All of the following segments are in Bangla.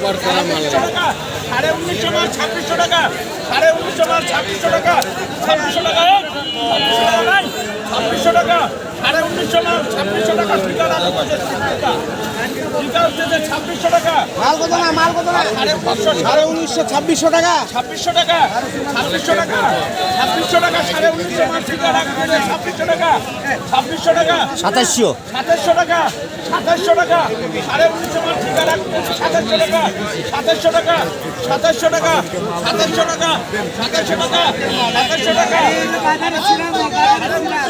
একবার করা মাল সাড়ে উনিশশো মাল, ছাব্বিশশো টাকা, সাড়ে উনিশশো মাল ছাব্বিশশো টাকা ছাব্বিশশো টাকা এই, ছাব্বিশশো টাকা নাই ছাব্বিশশো টাকা সাড়ে উনিশশো মাল ছাব্বিশশো টাকা রাখা হচ্ছে টিকা টিকা হচ্ছে ছাব্বিশশো টাকা। মাল কত না মাল কত না? সাড়ে উনিশশো সাড়ে উনিশশো ছাব্বিশশো টাকা? ছাব্বিশশো টাকা ছাব্বিশশো টাকা। ছাব্বিশশো টাকা সাড়ে উনিশশো মাল হচ্ছে ছাব্বিশশো টাকা ছাব্বিশশো টাকা। সাতাশশো। সাতাশশো টাকা সাতাশশো টাকা। সাড়ে উনিশশো মাল রাখতে সাতাশশো টাকা। সাতাশশো টাকা সাতাশশো টাকা সাতাশশো টাকা সাতাশশো টাকা সাতাশশো টাকা সাড়ে উনিশশো মাল ঠিকা রাখতে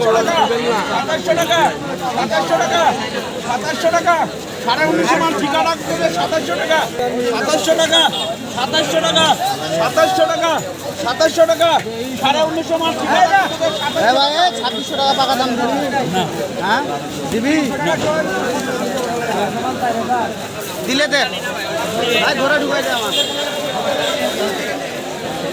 সাতাশশো টাকা সাতাশশো টাকা সাতাশশো টাকা সাড়ে উনিশশো মান ঠিকা রাখতে সাতাশশো টাকা সাতাশশো টাকা সাতাশশো টাকা সাতাশশো টাকা সাতাশশো টাকা সাড়ে উনিশশো মান ঠিকা রাখতে হবে হ্যাঁ ছাব্বিশশো টাকা পাকা দাম দিবি হ্যাঁ দিলে দে ভাই ধরে ঢুকাই দে আমার